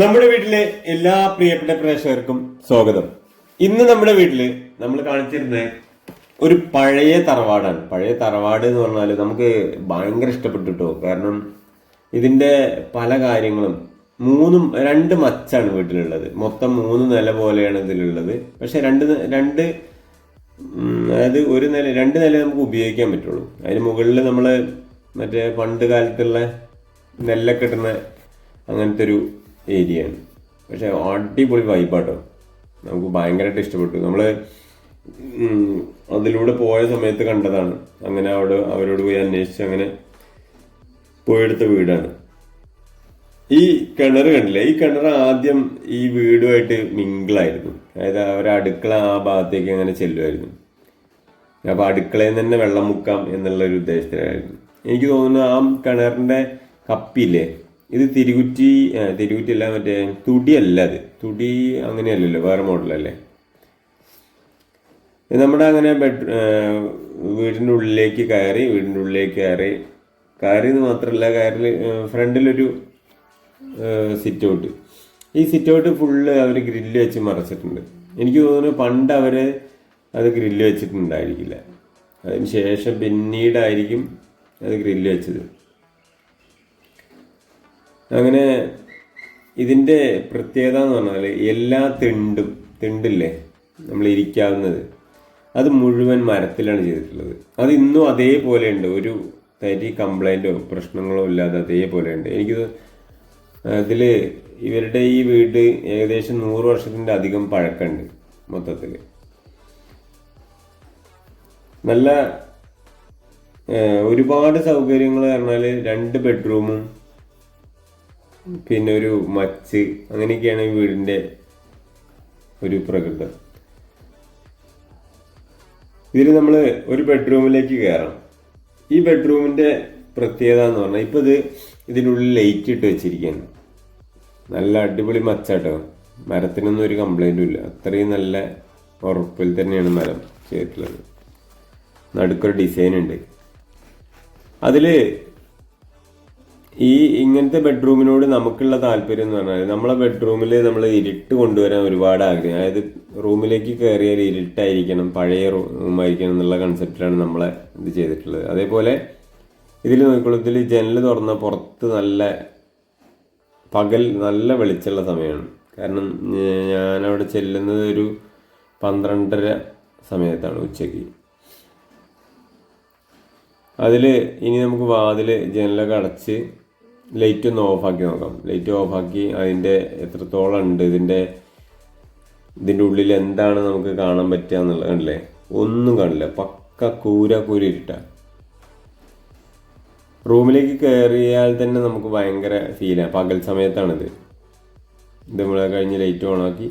നമ്മുടെ വീട്ടിലെ എല്ലാ പ്രിയപ്പെട്ട പ്രേക്ഷകർക്കും സ്വാഗതം. ഇന്ന് നമ്മുടെ വീട്ടിൽ നമ്മൾ കാണിച്ചിരുന്ന ഒരു പഴയ തറവാടാണ്. പഴയ തറവാട് എന്ന് പറഞ്ഞാൽ നമുക്ക് ഭയങ്കര ഇഷ്ടപ്പെട്ടു കേട്ടോ കാരണം ഇതിന്റെ പല കാര്യങ്ങളും മൂന്നും രണ്ട് മച്ചാണ് വീട്ടിലുള്ളത്. മൊത്തം മൂന്ന് നില പോലെയാണ് ഇതിലുള്ളത്. പക്ഷെ രണ്ട് രണ്ട് അതായത് ഒരു നില രണ്ട് നില നമുക്ക് ഉപയോഗിക്കാൻ പറ്റുള്ളൂ. അതിന് മുകളിൽ നമ്മൾ മറ്റേ പണ്ട് കാലത്തുള്ള നെല്ലൊക്കെ ഇടുന്ന അങ്ങനത്തെ ഒരു ഏരിയയാണ്. പക്ഷെ അടിപൊളി വൈബാട്ടോ നമുക്ക് ഭയങ്കരമായിട്ട് ഇഷ്ടപ്പെട്ടു. നമ്മൾ അതിലൂടെ പോയ സമയത്ത് കണ്ടതാണ്. അങ്ങനെ അവിടെ അവരോട് പോയി അന്വേഷിച്ച് അങ്ങനെ പോയെടുത്ത വീടാണ്. ഈ കിണർ കണ്ടില്ലേ? ഈ കിണർ ആദ്യം ഈ വീടുമായിട്ട് മിങ്കിളായിരുന്നു അതായത് അവരെ അടുക്കള ആ ഭാഗത്തേക്ക് അങ്ങനെ ചെല്ലുമായിരുന്നു. അപ്പോൾ അടുക്കളയിൽ തന്നെ വെള്ളം മുക്കാം എന്നുള്ള ഒരു ഉദ്ദേശത്തിലായിരുന്നു. എനിക്ക് തോന്നുന്നു ആ കിണറിന്റെ കപ്പില്ലേ ഇത് തിരുകുറ്റി ആ, തിരുകുറ്റി അല്ല മറ്റേ തുടിയല്ല അത്. തുടി അങ്ങനെയല്ലല്ലോ വേറെ മോഡലല്ലേ. നമ്മുടെ അങ്ങനെ ബെഡ് വീടിന്റെ ഉള്ളിലേക്ക് കയറി വീടിന്റെ ഉള്ളിലേക്ക് കയറി. കയറി എന്ന് മാത്രമല്ല കയറി ഫ്രണ്ടിലൊരു സിറ്റ് ഔട്ട് ഈ സിറ്റ് ഔട്ട് ഫുള്ള് അവർ ഗ്രില്ല് വെച്ച് മറച്ചിട്ടുണ്ട്. എനിക്ക് തോന്നുന്നു പണ്ട് അവർ അത് ഗ്രില്ല് വെച്ചിട്ടുണ്ടായിരിക്കില്ല. അതിന് ശേഷം പിന്നീടായിരിക്കും അത് ഗ്രില്ല് വെച്ചത്. അങ്ങനെ ഇതിന്റെ പ്രത്യേകത എന്ന് പറഞ്ഞാൽ എല്ലാ തിണ്ടും തിണ്ടില്ലേ? നമ്മൾ ഇരിക്കാവുന്നത്. അത് മുഴുവൻ മരത്തിലാണ് ചെയ്തിട്ടുള്ളത്. അത് ഇന്നും അതേപോലെ ഉണ്ട്. ഒരു തരി കംപ്ലൈന്റോ പ്രശ്നങ്ങളോ ഇല്ലാതെ അതേപോലെ ഉണ്ട്. എനിക്കിത് ഇതിൽ ഇവരുടെ ഈ വീട് ഏകദേശം നൂറ് വർഷത്തിന്റെ അധികം പഴക്കമുണ്ട് മൊത്തത്തിൽ നല്ല ഒരുപാട് സൗകര്യങ്ങൾ പറഞ്ഞാൽ രണ്ട് ബെഡ്റൂമും പിന്നെ ഒരു മച്ച് അങ്ങനെയൊക്കെയാണ് ഈ വീടിന്റെ ഒരു പ്രകൃതം. ഇതിൽ നമ്മൾ ഒരു ബെഡ്റൂമിലേക്ക് കയറണം. ഈ ബെഡ്റൂമിന്റെ പ്രത്യേകത എന്ന് പറഞ്ഞാൽ ഇപ്പൊ ഇത് ഇതിനുള്ളിൽ ലൈറ്റ് ഇട്ട് വെച്ചിരിക്കുകയാണ് നല്ല അടിപൊളി മച്ചാട്ടോ. മരത്തിനൊന്നും ഒരു കംപ്ലൈന്റും ഇല്ല. അത്രയും നല്ല ഉറപ്പിൽ തന്നെയാണ് മരം ചെയ്തിട്ടുള്ളത്. നടുക്കൊരു ഡിസൈൻ ഉണ്ട്. അതിൽ ഈ ഇങ്ങനത്തെ ബെഡ്റൂമിനോട് നമുക്കുള്ള താല്പര്യം എന്ന് പറഞ്ഞാൽ നമ്മളെ ബെഡ്റൂമിൽ നമ്മൾ ഇരുട്ട് കൊണ്ടുവരാൻ ഒരുപാട് ആഗ്രഹം. അതായത് റൂമിലേക്ക് കയറിയാൽ ഇരുട്ടായിരിക്കണം പഴയ റൂമായിരിക്കണം എന്നുള്ള കൺസെപ്റ്റിലാണ് നമ്മളെ ഇത് ചെയ്തിട്ടുള്ളത്. അതേപോലെ ഇതിൽ നോക്കിക്കോളൂ ഇതിൽ ജനൽ തുറന്ന പുറത്ത് നല്ല പകൽ നല്ല വെളിച്ചമുള്ള സമയമാണ്. കാരണം ഞാനവിടെ ചെല്ലുന്നത് ഒരു പന്ത്രണ്ടര സമയത്താണ് ഉച്ചയ്ക്ക്. അതിൽ ഇനി നമുക്ക് വാതിൽ ജനലൊക്കെ അടച്ച് ലൈറ്റ് ഒന്ന് ഓഫാക്കി നോക്കാം. ലൈറ്റ് ഓഫാക്കി അതിന്റെ എത്രത്തോളം ഉണ്ട്? ഇതിന്റെ ഇതിന്റെ ഉള്ളിൽ എന്താണ് നമുക്ക് കാണാൻ പറ്റുക എന്നുള്ളത് കണ്ടില്ലേ? ഒന്നും കാണില്ല പക്ക കൂര കൂരിട്ട റൂമിലേക്ക് കയറിയാൽ തന്നെ നമുക്ക് ഭയങ്കര ഫീലാണ് പകൽ സമയത്താണിത്. ഇത് നമ്മൾ കഴിഞ്ഞ് ലൈറ്റ് ഓണാക്കി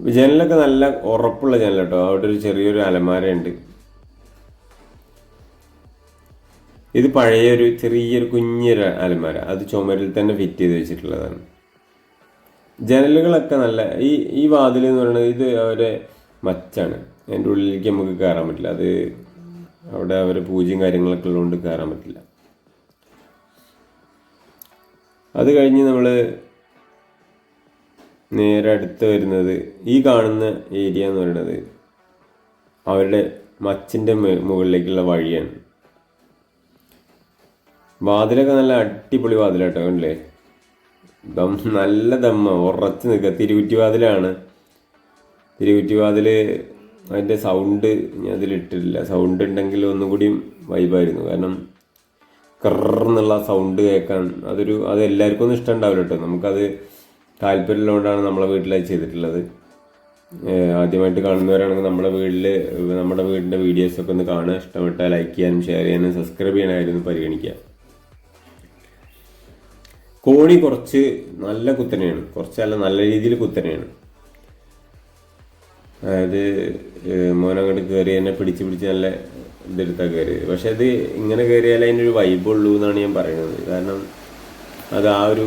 ജനലൊക്കെ നല്ല ഉറപ്പുള്ള ജനൽ അവിടെ ഒരു ചെറിയൊരു അലമാരയുണ്ട്. ഇത് പഴയൊരു ചെറിയൊരു കുഞ്ഞൊരു അലമാര. അത് ചുമരിൽ തന്നെ ഫിറ്റ് ചെയ്ത് വെച്ചിട്ടുള്ളതാണ്. ജനലുകളൊക്കെ നല്ല ഈ ഈ വാതിൽ എന്ന് പറയുന്നത് ഇത് അവരെ മച്ചാണ്. അതിന്റെ ഉള്ളിലേക്ക് നമുക്ക് കയറാൻ പറ്റില്ല. അത് അവിടെ അവരെ പൂജയും കാര്യങ്ങളൊക്കെ ഉള്ളതുകൊണ്ട് കയറാൻ പറ്റില്ല. അത് കഴിഞ്ഞ് നമ്മൾ നേരെ അടുത്ത് വരുന്നത് ഈ കാണുന്ന ഏരിയ എന്ന് പറയുന്നത് അവരുടെ മച്ചിന്റെ മുകളിലേക്കുള്ള വഴിയാണ്. വാതിലൊക്കെ നല്ല അടിപൊളി വാതിലാട്ടോ കണ്ടില്ലേ? ദം നല്ല ദമ്മ ഉറച്ച് നിൽക്കുക. തിരുകുറ്റി വാതിലാണ്. തിരുകുറ്റി വാതിൽ അതിന്റെ സൗണ്ട് ഞാൻ അതിലിട്ടിട്ടില്ല സൗണ്ട് ഉണ്ടെങ്കിൽ ഒന്നും കൂടിയും വൈബായിരുന്നു കാരണം കറന്നുള്ള സൗണ്ട് കേൾക്കാൻ അതൊരു അത് എല്ലാവർക്കും ഒന്നും ഇഷ്ടം ഉണ്ടാവില്ല കേട്ടോ. നമുക്കത് താല്പര്യമുള്ളതുകൊണ്ടാണ് നമ്മളെ വീട്ടിലത് ചെയ്തിട്ടുള്ളത്. ആദ്യമായിട്ട് കാണുന്നവരാണെങ്കിൽ നമ്മുടെ വീട്ടിൽ നമ്മുടെ വീടിന്റെ വീഡിയോസൊക്കെ ഒന്ന് കാണുക. ഇഷ്ടപ്പെട്ടാൽ ലൈക്ക് ചെയ്യാനും ഷെയർ ചെയ്യാനും സബ്സ്ക്രൈബ് ചെയ്യാനായിരുന്നു പരിഗണിക്കുക. കോണി കുറച്ച് നല്ല കുത്തനെയാണ്. കുറച്ചല്ല നല്ല രീതിയിൽ കുത്തനെയാണ്. അതായത് മോനങ്ങോട്ട് കയറി എന്നെ പിടിച്ച് പിടിച്ച് നല്ല ഇതെടുത്താൽ കയറിയത് പക്ഷെ അത് ഇങ്ങനെ കയറിയാൽ അതിന്റെ ഒരു വൈബ് ഉള്ളൂ എന്നാണ് ഞാൻ പറയുന്നത്. കാരണം അത് ആ ഒരു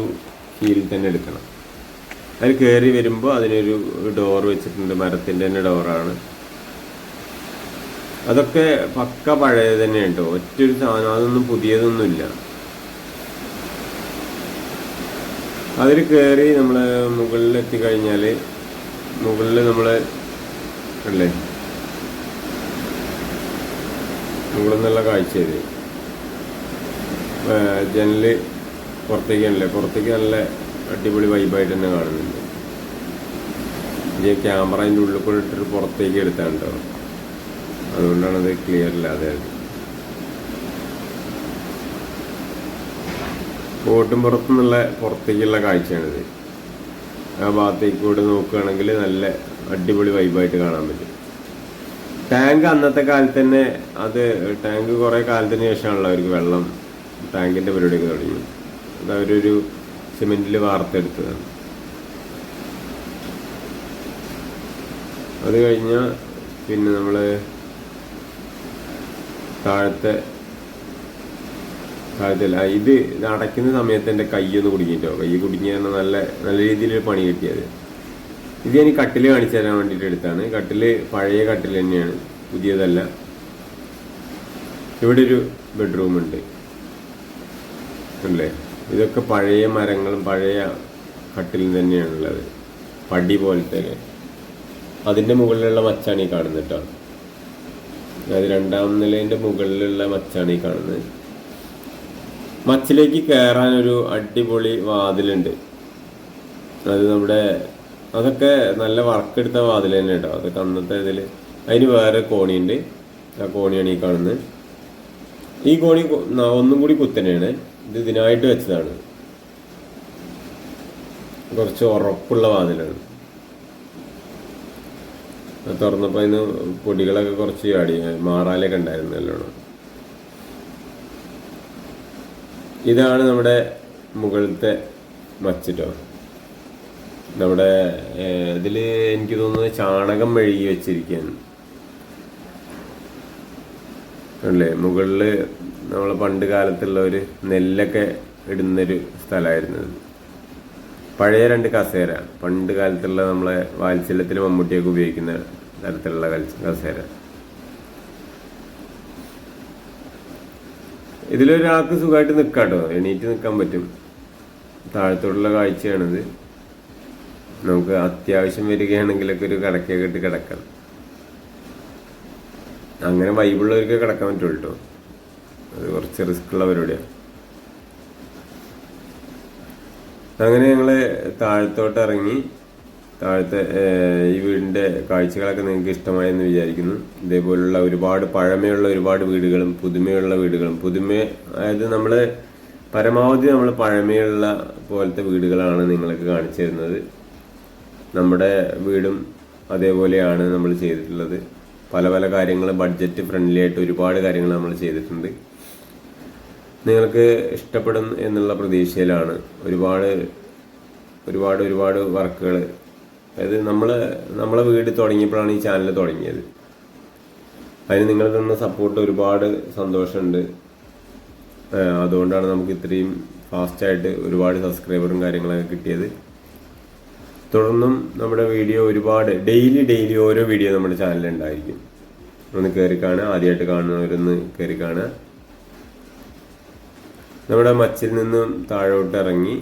ഫീൽ തന്നെ എടുക്കണം. അതിൽ കയറി വരുമ്പോൾ അതിനൊരു ഡോർ വെച്ചിട്ടുണ്ട്. മരത്തിന്റെ തന്നെ ഡോറാണ് അതൊക്കെ പക്ക പഴയത് തന്നെയാണ് കേട്ടോ ഒറ്റൊരു സാധനം. അതൊന്നും പുതിയതൊന്നുമില്ല. അതിൽ കയറി നമ്മൾ മുകളിൽ എത്തിക്കഴിഞ്ഞാൽ മുകളിൽ നമ്മൾ അല്ലേ? മുകളിൽ നിന്നുള്ള കാഴ്ച ഇത്. ജനൽ ജനൽ പുറത്തേക്കാണല്ലേ? പുറത്തേക്ക് നല്ല അടിപൊളി വൈബായിട്ട് തന്നെ കാണുന്നുണ്ട്. ഈ ക്യാമറ അതിന്റെ ഉള്ളിൽ കൂടെ ഇട്ടിട്ട് പുറത്തേക്ക് എടുത്താണ് കേട്ടോ അതുകൊണ്ടാണ് അത് ക്ലിയർ ഇല്ലാതെ കോട്ടും പുറത്തുനിന്നുള്ള പുറത്തേക്കുള്ള കാഴ്ചയാണിത്. ആ ഭാഗത്തേക്ക് കൂടെ നോക്കുകയാണെങ്കിൽ നല്ല അടിപൊളി വൈബായിട്ട് കാണാൻ പറ്റും. ടാങ്ക് അന്നത്തെ കാലത്ത് തന്നെ അത് ടാങ്ക് കുറേ കാലത്തിന് ശേഷമാണല്ലോ അവർക്ക് വെള്ളം ടാങ്കിന്റെ പരിപാടിയൊക്കെ തുടങ്ങി അത് അവരൊരു സിമെന്റിൽ വാർത്തെടുത്തതാണ്. അത് കഴിഞ്ഞാൽ പിന്നെ നമ്മൾ താഴത്തെ താഴത്തല്ല ഇത് ഇത് അടയ്ക്കുന്ന സമയത്ത് എന്റെ കൈയൊന്ന് കുടുങ്ങിയിട്ടോ കൈ കുടുങ്ങിയാണ് നല്ല നല്ല രീതിയിൽ പണി കിട്ടിയത്. ഇത് ഞാൻ ഈ കട്ടിൽ കാണിച്ചു തരാൻ വേണ്ടിയിട്ട് എടുത്താണ്. കട്ടിൽ പഴയ കട്ടിൽ തന്നെയാണ്. പുതിയതല്ല. ഇവിടെ ഒരു ബെഡ്റൂം ഉണ്ട്. അല്ലേ? ഇതൊക്കെ പഴയ മരങ്ങളും പഴയ കട്ടിലും തന്നെയാണുള്ളത് പടി പോലത്തെ. അതിന്റെ മുകളിലുള്ള മച്ചാണ് ഈ കാണുന്നത് കേട്ടോ. അതായത് രണ്ടാം നിലേന്റെ മുകളിലുള്ള മച്ചാണ് ഈ കാണുന്നത്. മച്ചിലേക്ക് കയറാൻ ഒരു അടിപൊളി വാതിലുണ്ട്. അത് നമ്മുടെ അതൊക്കെ നല്ല വർക്ക് എടുത്ത വാതിൽ തന്നെ കേട്ടോ. അതൊക്കെ അന്നത്തെ ഇതിൽ അതിന് വേറെ കോണിയുണ്ട്. ആ കോണിയാണ് ഈ കാണുന്നത്. ഈ കോണി ഒന്നും കൂടി കുത്തനെയാണ്. ഇത് ഇതിനായിട്ട് വെച്ചതാണ്. കുറച്ച് ഉറപ്പുള്ള വാതിലാണ്. അത് തുറന്നപ്പോൾ അതിന് പൊടികളൊക്കെ കുറച്ച് ചാടി മാറാലൊക്കെ ഉണ്ടായിരുന്നു നല്ലോണം. ഇതാണ് നമ്മുടെ മുകളിലത്തെ മച്ചിട്ടോ. നമ്മുടെ ഇതിൽ എനിക്ക് തോന്നുന്നത് ചാണകം മെഴുകി വെച്ചിരിക്കുകയാണ്. അല്ലേ? മുകളിൽ നമ്മൾ പണ്ട് കാലത്തുള്ള ഒരു നെല്ലൊക്കെ ഇടുന്നൊരു സ്ഥലമായിരുന്നു ഇത്. പഴയ രണ്ട് കസേര. പണ്ട് കാലത്തുള്ള നമ്മളെ വാത്സല്യത്തിൽ മമ്മൂട്ടിയൊക്കെ ഉപയോഗിക്കുന്ന തരത്തിലുള്ള കസേര. ഇതിലൊരാൾക്ക് സുഖമായിട്ട് നിൽക്കാട്ടോ എണീറ്റ് നിൽക്കാൻ പറ്റും. താഴത്തോടുള്ള കാഴ്ചയാണിത്. നമുക്ക് അത്യാവശ്യം വരികയാണെങ്കിലൊക്കെ ഒരു കിടക്കയൊക്കെ ഇട്ട് കിടക്കാം അങ്ങനെ വൈബുള്ളവർക്ക് കിടക്കാൻ പറ്റുള്ളൂ കേട്ടോ. അത് കുറച്ച് റിസ്ക് ഉള്ള പരിപാടിയാണ് അങ്ങനെ ഞങ്ങൾ താഴത്തോട്ട് ഇറങ്ങി താഴത്തെ ഈ വീടിന്റെ കാഴ്ചകളൊക്കെ നിങ്ങൾക്ക് ഇഷ്ടമായെന്ന് വിചാരിക്കുന്നു. ഇതേപോലുള്ള ഒരുപാട് പഴമയുള്ള ഒരുപാട് വീടുകളും പുതുമയുള്ള വീടുകളും. പുതുമ അതായത് നമ്മൾ പരമാവധി നമ്മൾ പഴമയുള്ള പോലത്തെ വീടുകളാണ് നിങ്ങൾക്ക് കാണിച്ചു തരുന്നത്. നമ്മുടെ വീടും അതേപോലെയാണ് നമ്മൾ ചെയ്തിട്ടുള്ളത്. പല പല കാര്യങ്ങൾ ബഡ്ജറ്റ് ഫ്രണ്ട്ലി ആയിട്ട് ഒരുപാട് കാര്യങ്ങൾ നമ്മൾ ചെയ്തിട്ടുണ്ട്. നിങ്ങൾക്ക് ഇഷ്ടപ്പെടും എന്നുള്ള പ്രതീക്ഷയിലാണ് ഒരുപാട് ഒരുപാട് ഒരുപാട് വർക്കുകൾ അതായത് നമ്മൾ നമ്മളെ വീട് തുടങ്ങിയപ്പോഴാണ് ഈ ചാനൽ തുടങ്ങിയത്. അതിന് നിങ്ങൾ തന്ന സപ്പോർട്ട് ഒരുപാട് സന്തോഷമുണ്ട്. അതുകൊണ്ടാണ് നമുക്ക് ഇത്രയും ഫാസ്റ്റായിട്ട് ഒരുപാട് സബ്സ്ക്രൈബറും കാര്യങ്ങളൊക്കെ കിട്ടിയത്. തുടർന്നും നമ്മുടെ വീഡിയോ ഒരുപാട് ഡെയിലി ഡെയിലി ഓരോ വീഡിയോ നമ്മുടെ ചാനലിൽ ഉണ്ടായിരിക്കും. ഒന്ന് കയറി കാണുക ആദ്യമായിട്ട് കാണുന്നവരൊന്ന് കയറി കാണുക. നമ്മുടെ മച്ചിൽ നിന്നും താഴോട്ട് ഇറങ്ങി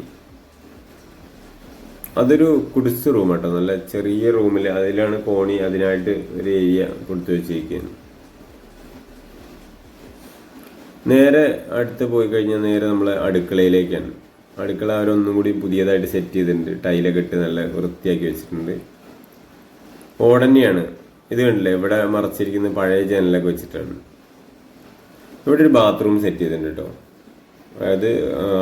അതൊരു കുടിസ് റൂം കേട്ടോ നല്ല ചെറിയ റൂമിൽ അതിലാണ് കോണി അതിനായിട്ട് ഒരു ഏരിയ കൊടുത്തു വെച്ചിരിക്കുന്നത്. നേരെ അടുത്ത് പോയി കഴിഞ്ഞാൽ നേരെ നമ്മൾ അടുക്കളയിലേക്കാണ്. അടുക്കള അവരൊന്നും കൂടി പുതിയതായിട്ട് സെറ്റ് ചെയ്തിട്ടുണ്ട്. ടൈലൊക്കെ ഇട്ട് നല്ല വൃത്തിയാക്കി വെച്ചിട്ടുണ്ട്. ഓടന്നെയാണ് ഇത് കണ്ടില്ലേ? ഇവിടെ മറച്ചിരിക്കുന്ന പഴയ ജനലൊക്കെ വെച്ചിട്ടാണ്. ഇവിടെ ഒരു ബാത്റൂം സെറ്റ് ചെയ്തിട്ടുണ്ട് കേട്ടോ അതായത്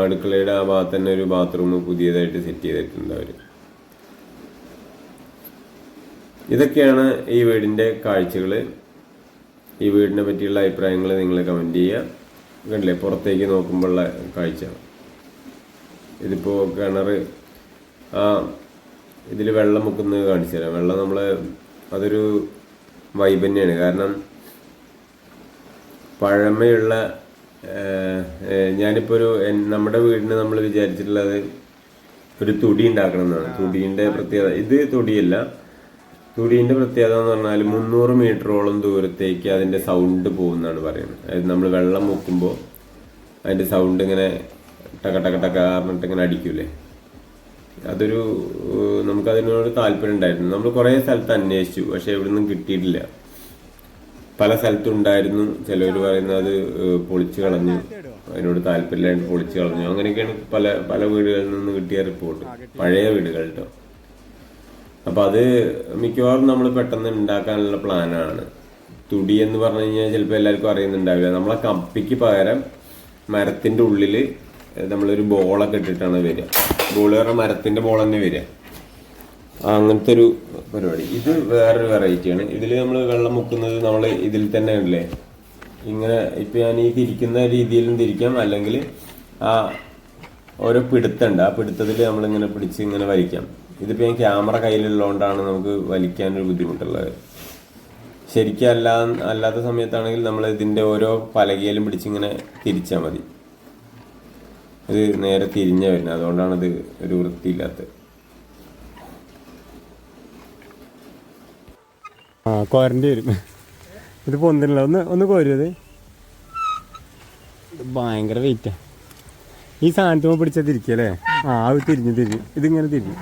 അടുക്കളയുടെ ആ ഭാഗത്ത് തന്നെ ഒരു ബാത്റൂം പുതിയതായിട്ട് സെറ്റ് ചെയ്തിട്ടുണ്ട് അവർ ഇതൊക്കെയാണ് ഈ വീടിന്റെ കാഴ്ചകൾ ഈ വീടിനെ പറ്റിയുള്ള അഭിപ്രായങ്ങൾ നിങ്ങൾ കമന്റ് ചെയ്യുക. കണ്ടില്ലേ പുറത്തേക്ക് നോക്കുമ്പോഴുള്ള കാഴ്ച. ഇതിപ്പോൾ കിണർ ആ ഇതിൽ വെള്ളം മുക്കുന്നത് കാണിച്ചു തരാം. വെള്ളം നമ്മൾ അതൊരു വൈബ് തന്നെയാണ്. കാരണം പഴമയുള്ള ഞാനിപ്പോ ഒരു നമ്മുടെ വീടിന് നമ്മൾ വിചാരിച്ചിട്ടുള്ളത് ഒരു തുടി ഉണ്ടാക്കണം എന്നാണ് തുടീന്റെ പ്രത്യേകത. ഇത് തുടിയല്ല. തുടീന്റെ പ്രത്യേകത എന്ന് പറഞ്ഞാൽ മുന്നൂറ് മീറ്ററോളം ദൂരത്തേക്ക് അതിന്റെ സൗണ്ട് പോകുന്നതാണ് പറയുന്നത്. അതായത് നമ്മൾ വെള്ളം മുക്കുമ്പോൾ അതിന്റെ സൗണ്ട് ഇങ്ങനെ ടക ടക ടക പറഞ്ഞിട്ട് ഇങ്ങനെ അടിക്കൂലേ? അതൊരു നമുക്കതിനോട് താല്പര്യം ഉണ്ടായിരുന്നു. നമ്മൾ കുറേ സ്ഥലത്ത് അന്വേഷിച്ചു പക്ഷെ നിന്നും കിട്ടിയിട്ടില്ല. പല സ്ഥലത്തും ഉണ്ടായിരുന്നു ചിലവർ പറയുന്നത് അത് പൊളിച്ചു കളഞ്ഞു. അതിനോട് താല്പര്യമില്ലാണ്ട് പൊളിച്ചു കളഞ്ഞു. അങ്ങനെയൊക്കെയാണ് പല പല വീടുകളിൽ നിന്ന് കിട്ടിയ റിപ്പോർട്ട് പഴയ വീടുകൾ കേട്ടോ അപ്പൊ അത് മിക്കവാറും നമ്മൾ പെട്ടെന്ന് ഉണ്ടാക്കാനുള്ള പ്ലാനാണ് തുടി എന്ന് പറഞ്ഞു കഴിഞ്ഞാൽ ചിലപ്പോൾ എല്ലാവർക്കും അറിയുന്നുണ്ടാവില്ല. നമ്മളെ കപ്പിക്ക് പകരം മരത്തിന്റെ ഉള്ളിൽ നമ്മളൊരു ബോളൊക്കെ ഇട്ടിട്ടാണ് വരിക. ബോൾ പറഞ്ഞാൽ മരത്തിന്റെ ബോൾ തന്നെ വരിക. അങ്ങനത്തെ ഒരു പരിപാടി. ഇത് വേറൊരു വെറൈറ്റിയാണ്. ഇതിൽ നമ്മൾ വെള്ളം മുക്കുന്നത് നമ്മൾ ഇതിൽ തന്നെ ഉണ്ടല്ലേ? ഇങ്ങനെ ഇപ്പൊ ഞാൻ ഈ തിരിക്കുന്ന രീതിയിലും തിരിക്കാം. അല്ലെങ്കിൽ ആ ഓരോ പിടുത്തുണ്ട്. ആ പിടുത്തത്തിൽ നമ്മളിങ്ങനെ പിടിച്ച് ഇങ്ങനെ വലിക്കാം. ഇതിപ്പോ ഞാൻ ക്യാമറ കയ്യിലുള്ളതുകൊണ്ടാണ് നമുക്ക് വലിക്കാനൊരു ബുദ്ധിമുട്ടുള്ളത് ശരിക്കും അല്ലാ അല്ലാത്ത സമയത്താണെങ്കിൽ നമ്മൾ ഇതിന്റെ ഓരോ പലകയിലും പിടിച്ചിങ്ങനെ തിരിച്ചാൽ മതി. ഇത് നേരെ തിരിഞ്ഞ വരുന്നത്. അതുകൊണ്ടാണ് ഇത് ഒരു വൃത്തിയില്ലാത്തത് ആ കോരണ്ടി വരും. ഇത് പൊന്തില്ല. ഒന്ന് ഒന്ന് കോരുത് ഭയങ്കര വെയിറ്റാ ഈ സാധനത്തുമ്പോൾ പിടിച്ചാൽ തിരിക്കല്ലേ ആ അത് തിരിഞ്ഞ് തിരിഞ്ഞ്. ഇതിങ്ങനെ തിരിഞ്ഞ്.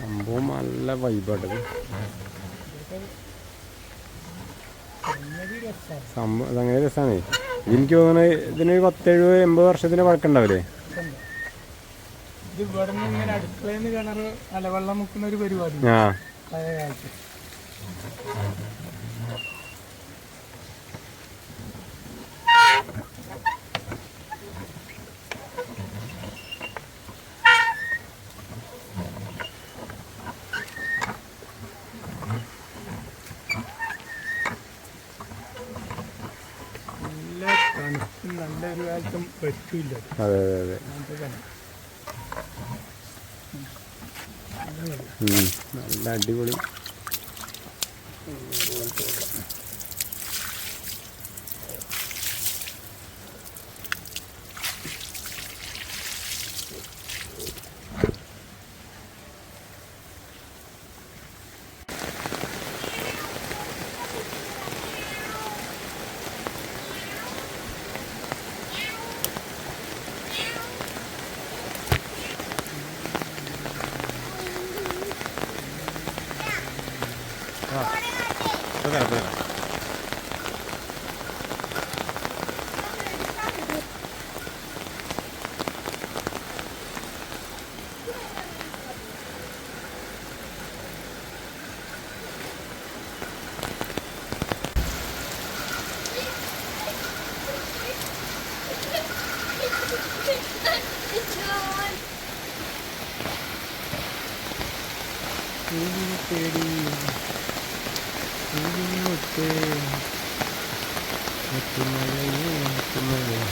സംഭവം നല്ല വൈബാട്ടത് സംഭവം അങ്ങനെ രസമാണ് എനിക്ക് തോന്നുന്നത് ഇതിന് പത്തെഴുപത് എൺപത് വർഷത്തിന് പഴക്കണ്ടാവില്ലേ ഇത് ഇവിടെ നിന്ന് ഇങ്ങനെ അടുക്കളയിൽ നിന്ന് കിണർ അലവെള്ളം മുക്കുന്ന ഒരു പരിപാടി. ആ. പഴയ കാലത്ത് നല്ല തണുപ്പും നല്ല ഒരു കാലത്തും പറ്റൂല. അതെ അതെ അതെ. അങ്ങനത്തെ നല്ല അടിപൊളി だからだからうん、てる。முத்து முத்து மலையே முத்து மலையே